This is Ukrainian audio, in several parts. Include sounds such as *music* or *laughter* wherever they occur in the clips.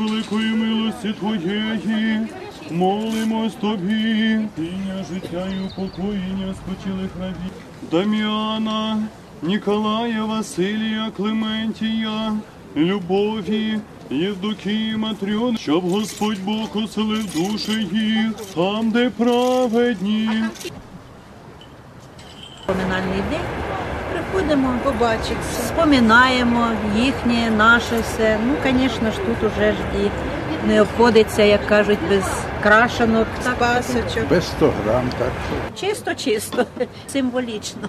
милості Твоєї, молимось Тобі, тіння життя і упокоєння спочилих рабів. Дам'яна, Ніколая, Василія, Клементія, Любові, Євдокії, Матрьон, щоб Господь Бог оселив душі їх, там, де праведні. Поминальний день приходимо, побачитися, споминаємо їхнє, наше все. Ну, звісно ж, тут уже ж і не обходиться, як кажуть, без крашенок, пасочок. Без 100 грам, так що. Чисто, чисто, *laughs* символічно.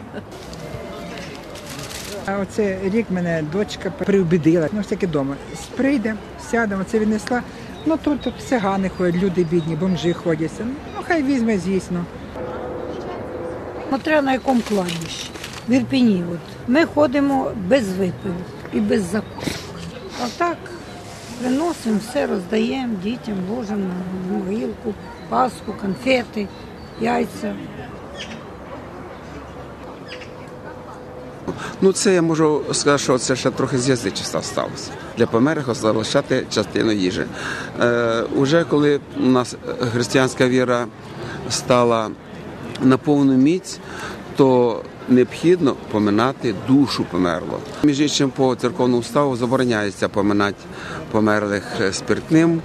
А оце рік мене дочка приубедила. Ну, ж таки вдома. Прийде, сядемо, це віднесла. Ну тут, цигани ходять, люди бідні, бомжі ходять. Ну, хай візьме, звісно. Смотря на якому кладбищі. В Ірпіні. От. Ми ходимо без випиву і без закусок. А так приносимо все, роздаємо дітям, ложимо на могилку, паску, конфети, яйця. Ну, це я можу сказати, що це ще трохи з язичества сталося. Для померлих залишати частину їжі. Е, уже коли у нас християнська віра стала на повну міць, то необхідно поминати душу померлого. Між іншим, по церковному уставу забороняється поминати померлих спиртним.